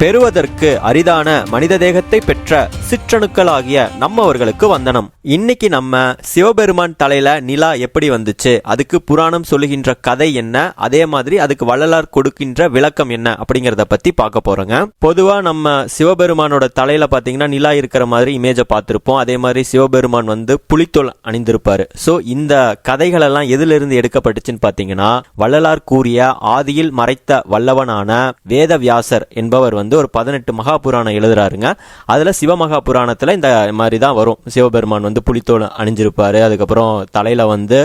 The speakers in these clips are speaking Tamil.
பெறுவதற்கு அரிதான மனித தேகத்தை பெற்ற சிற்றணுக்களாகிய நம்மவர்களுக்கு வந்தனம். இன்னைக்கு நம்ம சிவபெருமான் தலையில நிலா எப்படி வந்துச்சு? அதுக்கு புராணம் சொல்லுகின்ற கதை என்ன? அதே மாதிரி அதுக்கு வள்ளலார் கொடுக்கின்ற விளக்கம் என்ன? அப்படிங்கறத பத்தி பார்க்க போறோங்க. பொதுவா நம்ம சிவபெருமானோட தலையில பாத்தீங்கன்னா நிலா இருக்கிற மாதிரி இமேஜை பார்த்திருப்போம். அதே மாதிரி சிவபெருமான் வந்து புலித்தோல் அணிந்திருப்பாரு. சோ இந்த கதைகள் எல்லாம் எதுல இருந்து எடுக்கப்பட்டுச்சுன்னு பாத்தீங்கன்னா வள்ளலார் கூறிய ஆதியில் மறைத்த வல்லவனான வேதவியாசர் என்பவர் வந்து ஒரு பதினெட்டு மகா புராணம் எழுதுறாருங்க. அதுல சிவமகா புராணத்தில் இந்த மாதிரி தான் வரும். சிவபெருமான் வந்து புலித்தோல் அணிஞ்சிருப்பாரு அதுக்கப்புறம் தலையில் வந்து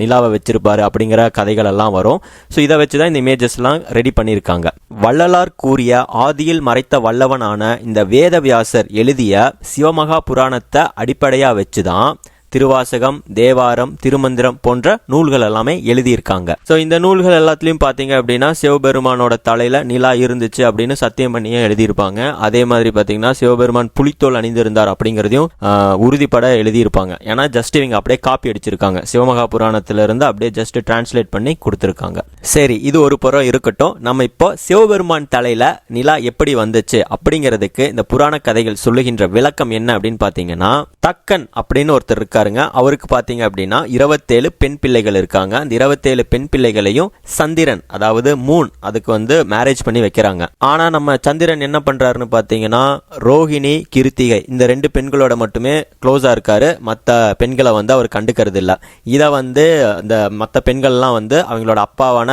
நிலாவை வச்சிருப்பாரு அப்படிங்கிற கதைகள் எல்லாம் வரும். ஸோ இதை வச்சு தான் இந்த இமேஜஸ்லாம் ரெடி பண்ணியிருக்காங்க. வள்ளலார் கூறிய ஆதியில் மறைத்த வல்லவனான இந்த வேதவியாசர் எழுதிய சிவமகா புராணத்தை அடிப்படையாக வச்சு தான் திருவாசகம் தேவாரம் திருமந்திரம் போன்ற நூல்கள் எல்லாமே எழுதியிருக்காங்க. ஸோ இந்த நூல்கள் எல்லாத்துலேயும் பார்த்தீங்க அப்படின்னா சிவபெருமானோட தலையில் நிலா இருந்துச்சு அப்படின்னு சத்தியம் பண்ணியே எழுதியிருப்பாங்க. அதே மாதிரி பார்த்தீங்கன்னா சிவபெருமான் புலித்தோல் அணிந்திருந்தார் அப்படிங்கிறதையும் உறுதிப்பட எழுதியிருப்பாங்க. ஏன்னா ஜஸ்ட் இவங்க அப்படியே காப்பி அடிச்சிருக்காங்க. சிவமகா புராணத்திலிருந்து அப்படியே ஜஸ்ட் டிரான்ஸ்லேட் பண்ணி கொடுத்துருக்காங்க. சரி இது ஒரு புறம் இருக்கட்டும். நம்ம இப்போ சிவபெருமான் தலையில் நிலா எப்படி வந்துச்சு அப்படிங்கிறதுக்கு இந்த புராண கதைகள் சொல்லுகின்ற விளக்கம் என்ன அப்படின்னு பார்த்தீங்கன்னா தக்கன் அப்படின்னு ஒருத்தர் இருக்காருங்க அவருக்கு பார்த்தீங்க அப்படின்னா இருபத்தேழு பெண் பிள்ளைகள் இருக்காங்க. அந்த இருபத்தேழு பெண் பிள்ளைகளையும் சந்திரன் அதாவது மூன் அதுக்கு வந்து மேரேஜ் பண்ணி வைக்கிறாங்க. ஆனா நம்ம சந்திரன் என்ன பண்றாருன்னு பார்த்தீங்கன்னா ரோஹிணி கிருத்திகை இந்த ரெண்டு பெண்களோட மட்டுமே க்ளோஸாக இருக்காரு. மற்ற பெண்களை வந்து அவர் கண்டுக்கிறது இல்லை இதை வந்து இந்த மற்ற பெண்கள்லாம் வந்து அவங்களோட அப்பாவான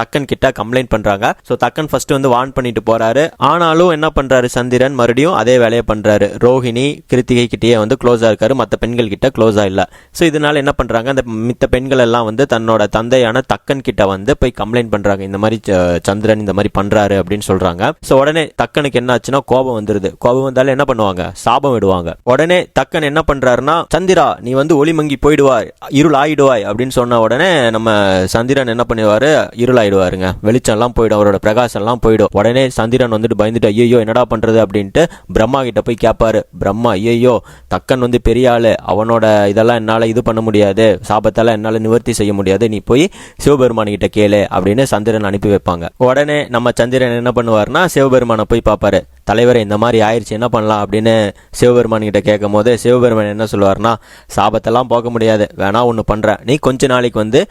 தக்கன் கிட்ட கம்ப்ளைண்ட் பண்றாங்க. ஸோ தக்கன் ஃபர்ஸ்ட் வந்து வார்ன் பண்ணிட்டு போறாரு. ஆனாலும் என்ன பண்றாரு சந்திரன்? மறுபடியும் அதே வேலையை பண்றாரு. ரோஹிணி கிருத்திகை கிட்டேயே வந்து க்ளோஸா இருக்காரு. மற்ற பெண்கள் கிட்ட க்ளோஸா இல்ல. ஸோ இதனால என்ன பண்றாங்க? அந்த மித்த பெண்கள் எல்லாம் வந்து தன்னோட தந்தையான தக்கன் கிட்ட வந்து போய் கம்ப்ளைண்ட் பண்றாங்க. இந்த மாதிரி ச- சந்திரன் இந்த மாதிரி பண்றாரு அப்படின்னு சொல்றாங்க. ஸோ உடனே தக்கனுக்கு என்ன ஆச்சுன்னா கோபம் வந்துருது. கோபம் வந்தாலும் என்ன பண்ணுவாங்க? சாபம் விடுவாங்க. உடனே தக்கன் என்ன பண்றாருன்னா சந்திரா நீ வந்து ஒளிமங்கி போயிடுவாய். இருள் ஆயிடுவாய். அப்படின்னு சொன்ன உடனே நம்ம சந்திரன் என்ன பண்ணுவாரு? இருள் ஆயிடுவாருங்க. வெளிச்சம்லாம் போயிடும் அவரோட பிரகாசம்லாம் போயிடும். உடனே சந்திரன் வந்துட்டு பயந்துட்டு ஐயோ என்னடா பண்றது? அப்படின்ட்டு பிரம்மா கிட்ட போய் கேட்பாரு பிரம்மா ஐயோ தக்கன் வந்து பெரிய ஆளு. அவனோட இதெல்லாம் என்னால் இது பண்ண முடியாது. சாபத்தால் என்னால் நிவர்த்தி செய்ய முடியாது. நீ போய் சிவபெருமான் கிட்ட கேளு. அப்படின்னு சந்திரன் அனுப்பி வைப்பாங்க. உடனே நம்ம சந்திரன் என்ன பண்ணுவார்னா சிவபெருமானை போய் பார்ப்பாரு. தலைவரை இந்த மாதிரி ஆயிடுச்சு என்ன பண்ணலாம் அப்படின்னு சிவபெருமான் கிட்ட கேட்கும் போது சிவபெருமான் என்ன சொல்லுவார்னா சாபத்தெல்லாம் போக முடியாது வேணா ஒன்று பண்ற. நீ கொஞ்ச நாளைக்கு வந்து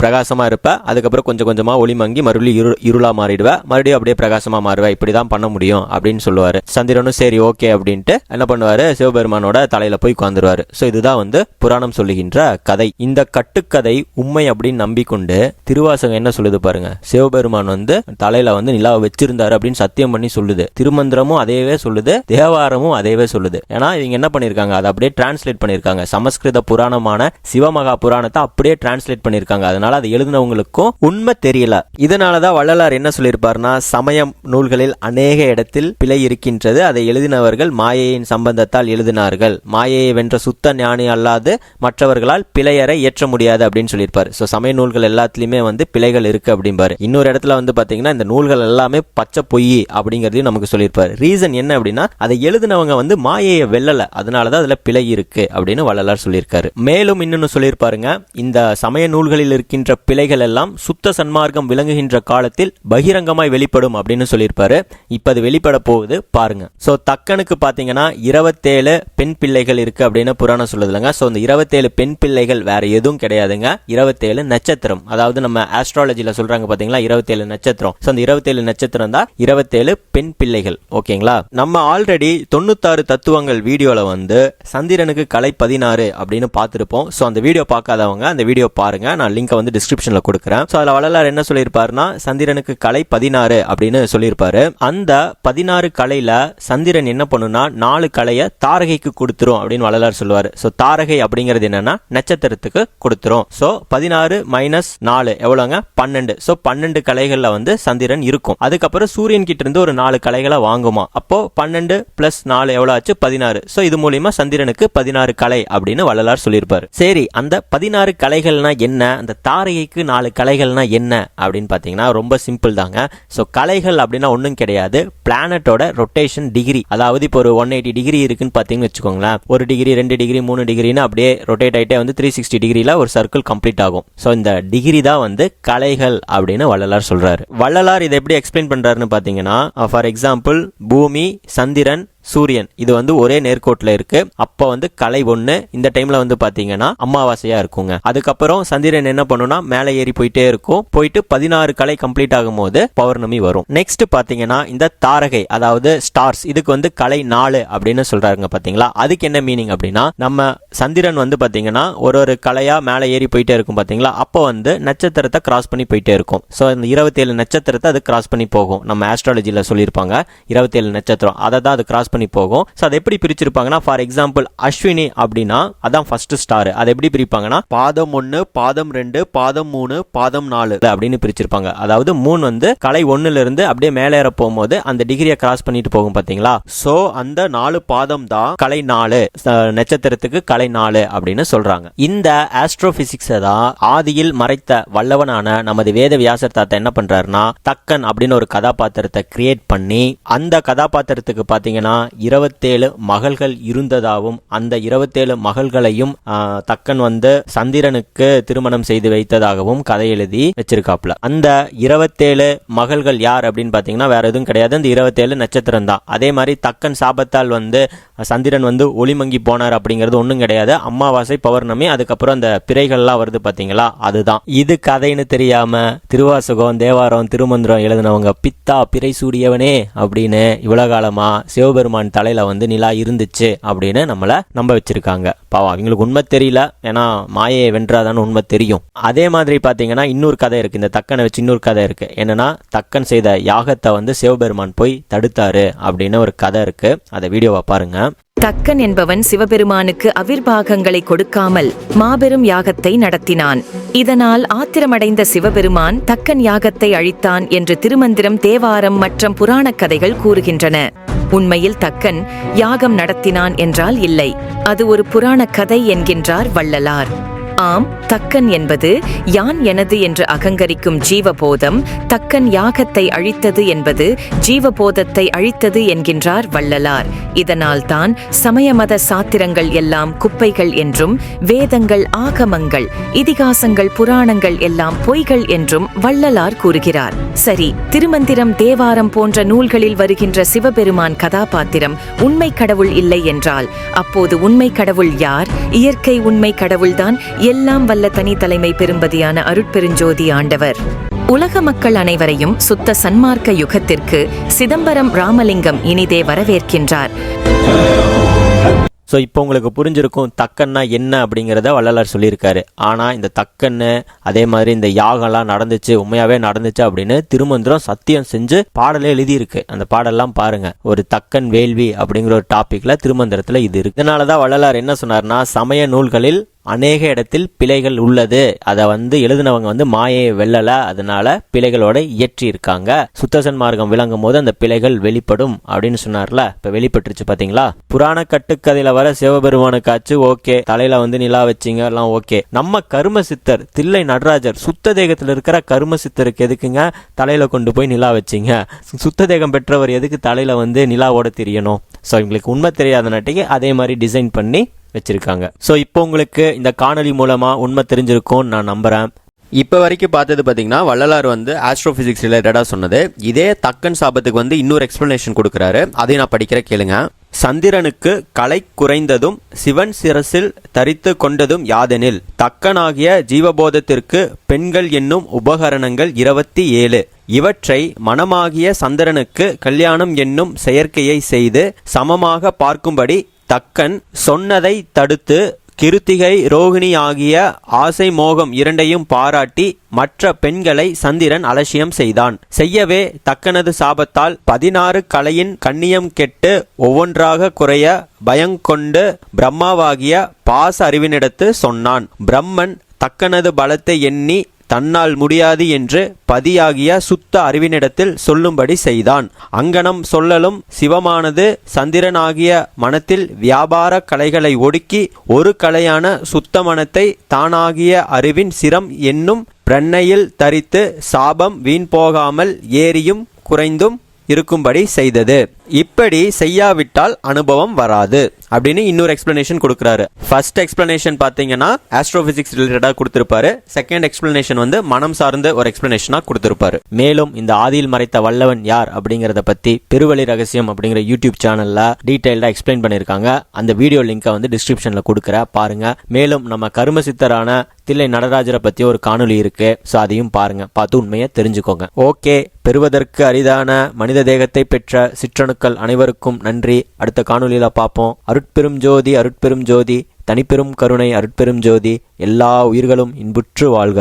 பிரகாசமாக பிரகாசமா இருப்ப அதுக்கப்புறம் கொஞ்சம் கொஞ்சமா ஒளி மங்கி மறுபடியும் இரு இருளா மாறிடுவ மறுபடியும் அப்படியே பிரகாசமா மாறுவ இப்படி தான் பண்ண முடியும் அப்படின்னு சொல்லுவார். சந்திரனும் சரி ஓகே அப்படின்ட்டு என்ன பண்ணுவாரு சிவபெருமானோட தலையில போய் உட்காந்துருவாரு. ஸோ இதுதான் வந்து புராணம் சொல்லுகின்ற கதை. இந்த கட்டுக்கதை உண்மை அப்படின்னு நம்பிக்கொண்டு திருவாசகம் என்ன சொல்லுது பாருங்க சிவபெருமான் வந்து தலையில வந்து நிலாவை வச்சிருந்தாரு அப்படின்னு சத்தியம் பண்ணி சொல்லுது. திருமந்திரமும் அதேவே சொல்லுது தேவாரமும் அதேவே சொல்லுது. ஏன்னா இவங்க என்ன பண்ணிருக்காங்க? அதை அப்படியே டிரான்ஸ்லேட் பண்ணிருக்காங்க. சமஸ்கிருத புராணமான சிவமகா புராணத்தை அப்படியே டிரான்ஸ்லேட் பண்ணிருக்காங்க. அதனால அதை எழுதினவங்களுக்கும் உண்மை தெரியல. இதனாலதான் வள்ளலார் என்ன சொல்லியிருப்பாருன்னா சமயம் நூல்களில் அநேக இடத்தில் பிழை இருக்கின்றது. அதை எழுதினவர்கள் மாயையின் சம்பந்தத்தால் எழுதினார்கள். மாயையை வென்ற சுத்த ஞானி அல்லாது மற்றவர்களால் பிழையரை ஏற்ற முடியாது அப்படின்னு சொல்லியிருப்பாரு. ஸோ சமய நூல்கள் எல்லாத்துலயுமே வந்து பிழைகள் இருக்கு அப்படிம்பாரு. இன்னொரு இடத்துல வந்து பாத்தீங்கன்னா இந்த நூல்கள் எல்லாமே பச்சை பொய் அப்படிங்கறதையும் நமக்கு சொல்லியிருப்பார். ரீசன் என்ன அப்படின்னா அதை எழுதினவங்க வந்து மாயையை வெல்லல. அதனாலதான் அதில் பிழை இருக்கு அப்படின்னு வள்ளலார் சொல்லியிருக்காரு. மேலும் இன்னொன்று சொல்லியிருப்பாருங்க இந்த சமய நூல்களில் இருக்கின்ற பிழைகள் எல்லாம் சுத்த சன்மார்க்கம் விளங்குகின்ற காலத்தில் பகிரங்கமாய் வெளிப்படும் அப்படின்னு சொல்லியிருப்பாரு. இப்போ அது வெளிப்பட போகுது பாருங்க. ஸோ தக்கனுக்கு பார்த்தீங்கன்னா இருபத்தேழு பெண் பிள்ளைகள் இருக்கு அப்படின்னு புராணம் சொல்லுதுலங்க. ஸோ இந்த இருபத்தேழு பெண் பிள்ளைகள் வேற எதுவும் கிடையாதுங்க. இருபத்தேழு நட்சத்திரம். அதாவது நம்ம ஆஸ்ட்ராலஜியில் சொல்றாங்க பார்த்தீங்களா இருபத்தேழு நட்சத்திரம். ஸோ அந்த இருபத்தேழு நட்சத்திரம் தான் இருபத்தேழு பெண் பிள்ளைகள். ஓகேங்களா? நம்ம ஆல்ரெடி தொண்ணூத்தாறு தத்துவங்கள் வீடியோவில் வந்து சந்திரனுக்கு கலை பதினாறு அப்படின்னு பார்த்துருப்போம். ஸோ அந்த வீடியோ பார்க்காதவங்க அந்த வீடியோ பாருங்க. நான் லிங்கை வந்து டிஸ்கிரிப்ஷனில் கொடுக்குறேன். ஸோ அதில் வள்ளலார் என்ன சொல்லியிருப்பாருன்னா சந்திரனுக்கு கலை பதினாறு அப்படின்னு சொல்லியிருப்பாரு. அந்த பதினாறு கலையில் சந்திரன் என்ன பண்ணுனா நாலு கலையை தாரகைக்கு கொடுத்துரும் அப்படின்னு வள்ளலார் சொல்லுவார். ஸோ தாரகை அப்படிங்கிறது என்னன்னா நட்சத்திரத்துக்கு கொடுத்துரும். ஸோ பதினாறு மைனஸ் நாலு எவ்வளோங்க பன்னெண்டு. ஸோ பன்னெண்டு கலைகளில் வந்து சந்திரன் இருக்கும். அதுக்கப்புறம் சூரியன் கிட்ட இருந்து ஒரு நாலு கலைகள் வாங்குமா? அப்போ பன்னெண்டு பிளஸ் நாலு எவ்வளவு ஆச்சு? பதினாறு. சோ இது மூலியமா சந்திரனுக்கு பதினாறு கலை அப்படின்னு வள்ளலார் சொல்லியிருப்பாரு. சரி அந்த பதினாறு கலைகள்னா என்ன? அந்த தாரையைக்கு நாலு கலைகள்னா என்ன? அப்படின்னு பாத்தீங்கன்னா ரொம்ப சிம்பிள் தாங்க. சோ கலைகள் அப்படின்னா ஒண்ணும் கிடையாது. பிளானட்டோட ரொட்டேஷன் டிகிரி அதாவது இப்போ ஒரு ஒன் எயிட்டி டிகிரி இருக்குன்னு பாத்தீங்கன்னு வச்சுக்கோங்களேன். ஒரு டிகிரி ரெண்டு டிகிரி மூணு டிகிரின்னு அப்படியே ரொட்டேட் ஆயிட்டே வந்து த்ரீ சிக்ஸ்டி டிகிரில ஒரு சர்க்கிள் கம்ப்ளீட் ஆகும். சோ இந்த டிகிரி தான் வந்து கலைகள் அப்படின்னு வள்ளலார் சொல்றாரு. வள்ளலார் இதை எப்படி எக்ஸ்பிளைன் பண்றாருன்னு பாத்தீங்கன்னா ஃபார் uh, எக்ஸாம்பிள் எக்ஸாம்பிள் பூமி சந்திரன் சூரியன். இது வந்து ஒரே நேர்கோட்டில் இருக்கு. அப்போ வந்து கலை ஒன்று இந்த டைம்ல வந்து பாத்தீங்கன்னா அமாவாசையா இருக்குங்க. அதுக்கப்புறம் சந்திரன் என்ன பண்ணும்னா மேலே ஏறி போயிட்டே இருக்கும். போயிட்டு பதினாறு கலை கம்ப்ளீட் ஆகும் போது பௌர்ணமி வரும். நெக்ஸ்ட் பாத்தீங்கன்னா இந்த தாரகை அதாவது ஸ்டார்ஸ் இதுக்கு வந்து கலை நாலு அப்படின்னு சொல்றாங்க பாத்தீங்களா? அதுக்கு என்ன மீனிங் அப்படின்னா நம்ம சந்திரன் வந்து பாத்தீங்கன்னா ஒரு ஒரு கலையா மேலே ஏறி போயிட்டே இருக்கும் பாத்தீங்களா? அப்போ வந்து நட்சத்திரத்தை கிராஸ் பண்ணி போயிட்டே இருக்கும். ஸோ இந்த இருபத்தேழு நட்சத்திரத்தை அது கிராஸ் பண்ணி போகும். நம்ம ஆஸ்ட்ராலஜியில் சொல்லியிருப்பாங்க. இருபத்தேழு நட்சத்திரம். அதை தான் அது கிராஸ் பண்ணி போகும். ஸோ அதை எப்படி பிரிச்சிருப்பாங்கன்னா ஃபார் எக்ஸாம்பிள் அஸ்வினி அப்படின்னா அதான் ஃபர்ஸ்ட் ஸ்டார் அதை எப்படி பிரிப்பாங்கன்னா பாதம் ஒன்று பாதம் ரெண்டு பாதம் மூணு பாதம் நாலு. அப்படின்னு பிரிச்சிருப்பாங்க. அதாவது மூணு வந்து கலை ஒண்ணுல இருந்து அப்படியே மேலேற போகும்போது அந்த டிகிரியை கிராஸ் பண்ணிட்டு போகும் பாத்தீங்களா சோ அந்த நாலு பாதம் தான் கலை நாலு நட்சத்திரத்துக்கு கலை நாலு அப்படின்னு சொல்றாங்க. இந்த ஆஸ்ட்ரோபிசிக்ஸை தான் ஆதியில் மறைத்த வல்லவனான நமது வேத வியாசர் தாத்தா என்ன பண்றாருன்னா தக்கன் அப்படின்னு ஒரு கதாபாத்திரத்தை கிரியேட் பண்ணி அந்த கதாபாத்திரத்துக்கு பாத்தீங்கன்னா இருபத்தேழு மகள்கள் இருந்ததாகவும் அந்த இருபத்தேழு மகள்களையும் தக்கன் வந்து சந்திரனுக்கு திருமணம் செய்து வைத்ததாகவும் கதை எழுதி வச்சிருக்காப்ல அந்த இருபத்தேழு மகள்கள் யார் அப்படின்னு பார்த்தீங்கன்னா வேற எதுவும் கிடையாது. அந்த இருபத்தேழு நட்சத்திரம் தான். அதே மாதிரி தக்கன் சாபத்தால் வந்து சந்திரன் வந்து ஒளிமங்கி போனார் அப்படிங்கிறது ஒன்றும் கிடையாது. அமாவாசை பௌர்ணமி அதுக்கப்புறம் அந்த பிறைகள்லாம் வருது பார்த்தீங்களா அதுதான். இது கதைன்னு தெரியாம திருவாசகம் தேவாரம் திருமந்திரம் எழுதினவங்க பித்தா பிறை சூடியவனே அப்படின்னு இவ்வளோ காலமா சிவபெருமான் தலையில வந்து நிலா இருந்துச்சு அப்படின்னு நம்மள நம்ப வச்சிருக்காங்க. பாவம் அவங்களுக்கு உண்மை தெரியல. ஏன்னா மாயையை வென்றாதான்னு உண்மை தெரியும். அதே மாதிரி பாத்தீங்கன்னா இன்னொரு கதை இருக்கு. இந்த தக்கனை வச்சு இன்னொரு கதை இருக்கு. என்னன்னா தக்கன் செய்த யாகத்தை வந்து சிவபெருமான் போய் தடுத்தாரு அப்படின்னு ஒரு கதை இருக்கு. அதை வீடியோவை பாருங்க. தக்கன் என்பவன் சிவபெருமானுக்கு அவிர்வாகங்களை கொடுக்காமல் மாபெரும் யாகத்தை நடத்தினான். இதனால் ஆத்திரமடைந்த சிவபெருமான் தக்கன் யாகத்தை அழித்தான் என்று திருமந்திரம் தேவாரம் மற்றும் புராணக் கதைகள் கூறுகின்றன. உண்மையில் தக்கன் யாகம் நடத்தினான் என்றால் இல்லை. அது ஒரு புராணக் கதை என்கின்றார் வள்ளலார். ஆம் தக்கன் என்பது யான் எனது என்று அகங்கரிக்கும் ஜீவபோதம் தக்கன் யாகத்தை அழித்தது என்பது ஜீவபோதத்தை அழித்தது என்கின்றார் வள்ளலார். இதனால்தான் சமயமத சாத்திரங்கள் எல்லாம் குப்பைகள் என்றும் வேதங்கள் ஆகமங்கள் இதிகாசங்கள் புராணங்கள் எல்லாம் பொய்கள் என்றும் வள்ளலார் கூறுகிறார். சரி திருமந்திரம் தேவாரம் போன்ற நூல்களில் வருகின்ற சிவபெருமான் கதாபாத்திரம் உண்மை கடவுள் இல்லை என்றால் அப்போது உண்மை கடவுள் யார்? இயற்கை உண்மை கடவுள்தான் எல்லாம் வல்ல தனி தலைமை பெரும்பதியான அருட்பெருஞ்சோதி ஆண்டவர். உலக மக்கள் அனைவரையும் சுத்த சன்மார்க்க யுகத்திற்கு சிதம்பரம் ராமலிங்கம் இனிதே வரவேற்கின்றார். ஸோ இப்போ உங்களுக்கு புரிஞ்சிருக்கும் தக்கன்னா என்ன அப்படிங்கிறத வள்ளலார் சொல்லியிருக்காரு. ஆனால் இந்த தக்கன்னு அதே மாதிரி இந்த யாகம்லாம் நடந்துச்சு உண்மையாவே நடந்துச்சு அப்படின்னு திருமந்திரம் சத்தியம் செஞ்சு பாடலே எழுதியிருக்கு. அந்த பாடல்லாம் பாருங்க. ஒரு தக்கன் வேள்வி அப்படிங்கிற ஒரு டாப்பிக்கில் திருமந்திரத்தில் இது இருக்கு. இதனால தான் வள்ளலார் என்ன சொன்னார்னா சமய நூல்களில் அநேக இடத்தில் பிழைகள் உள்ளது. அதை வந்து எழுதினவங்க வந்து மாயையை வெல்லல. அதனால பிழைகளோட இயற்றி இருக்காங்க சுத்தசன் மார்க்கம் விளங்கும் போது அந்த பிழைகள் வெளிப்படும் அப்படின்னு சொன்னார்ல. இப்ப வெளிப்பட்டுருச்சு பாத்தீங்களா? புராண கட்டுக்கதையில வர சிவபெருமானுக்காச்சு ஓகே. தலையில வந்து நிலா வச்சிங்க எல்லாம் ஓகே. நம்ம கரும சித்தர் தில்லை நடராஜர் சுத்த தேகத்துல இருக்கிற கரும சித்தருக்கு எதுக்குங்க? தலையில கொண்டு போய் நிலா வச்சிங்க. சுத்த தேகம் பெற்றவர் எதுக்கு தலையில வந்து நிலாவோட தெரியணும்? ஸோ எங்களுக்கு உண்மை தெரியாத நாட்டிக்கு அதே மாதிரி டிசைன் பண்ணி வச்சுருக்காங்க. ஸோ இப்போ உங்களுக்கு இந்த காணொலி மூலமாக உண்மை தெரிஞ்சிருக்கும்னு நான் நம்புகிறேன் இப்போ வரைக்கும் பார்த்தது பார்த்தீங்கன்னா வள்ளலார் வந்து ஆஸ்ட்ரோஃபிசிக்ஸ் ரிலேட்டடாக சொன்னது. இதே தக்கன் சாபத்துக்கு வந்து இன்னொரு எக்ஸ்பிளனேஷன் கொடுக்குறாரு. அதை நான் படிக்கிற கேளுங்க. சந்திரனுக்கு கலை குறைந்ததும் சிவன் சிரசில் தரித்து கொண்டதும் யாதெனில்? தக்கனாகிய ஜீவபோதத்திற்கு பெண்கள் என்னும் உபகரணங்கள் இருபத்தி ஏழு. இவற்றை மனமாகிய சந்திரனுக்கு கல்யாணம் என்னும் செயற்கையை செய்து சமமாக பார்க்கும்படி தக்கன் சொன்னதை தடுத்து கிருத்திகை ரோகிணி ஆகிய ஆசை மோகம் இரண்டையும் பாராட்டி மற்ற பெண்களை சந்திரன் அலட்சியம் செய்தான். செய்யவே தக்கனது சாபத்தால் பதினாறு கலையின் கண்ணியம் கெட்டு ஒவ்வொன்றாக குறைய பயங்கொண்டு பிரம்மாவாகிய பாச அறிவினிடத்து சொன்னான். பிரம்மன் தக்கனது பலத்தை எண்ணி தன்னால் முடியாது என்று பதியாகிய சுத்த அறிவினிடத்தில் சொல்லும்படி செய்தான். அங்கனம் சொல்லலும் சிவமானது சந்திரனாகிய மனத்தில் வியாபார கலைகளை ஒடுக்கி ஒரு கலையான சுத்த மனத்தை தானாகிய அறிவின் சிரம் என்னும் பிரண்ணையில் தரித்து சாபம் வீண் போகாமல் ஏறியும் குறைந்தும் இருக்கும்படி செய்தது. இப்படி செய்யாவிட்டால் அனுபவம் வராது அப்படின்னு இன்னொரு எக்ஸ்பிளனேஷன் கொடுக்குறாரு. ஃபர்ஸ்ட் எக்ஸ்பிளனேஷன் பார்த்தீங்கன்னா ஆஸ்ட்ரோபிசிக்ஸ் ரிலேட்டடாக கொடுத்துருப்பாரு. செகண்ட் எக்ஸ்பிளனேஷன் வந்து மனம் சார்ந்த ஒரு எக்ஸ்பிளனேஷனாக கொடுத்துருப்பாரு. மேலும் இந்த ஆதியில் மறைத்த வல்லவன் யார் அப்படிங்கிறத பற்றி பெருவழி ரகசியம் அப்படிங்கிற யூடியூப் சேனலில் டீட்டெயில்டாக எக்ஸ்பிளைன் பண்ணியிருக்காங்க. அந்த வீடியோ லிங்கை வந்து டிஸ்கிரிப்ஷனில் கொடுக்குற பாருங்க. மேலும் நம்ம கரும சித்தரான தில்லை நடராஜரை பற்றி ஒரு காணொளி இருக்கு. ஸோ அதையும் பாருங்க. பார்த்து உண்மையை தெரிஞ்சுக்கோங்க. ஓகே. பெறுவதற்கு அரிதான மனித தேகத்தை பெற்ற சிற்றணுக்கள் அனைவருக்கும் நன்றி. அடுத்த காணொலியில் பார்ப்போம். அருட்பெரும் ஜோதி அருட்பெரும் ஜோதி தனிப்பெரும் கருணை அருட்பெரும் ஜோதி. எல்லா உயிர்களும் இன்புற்று வாழ்க.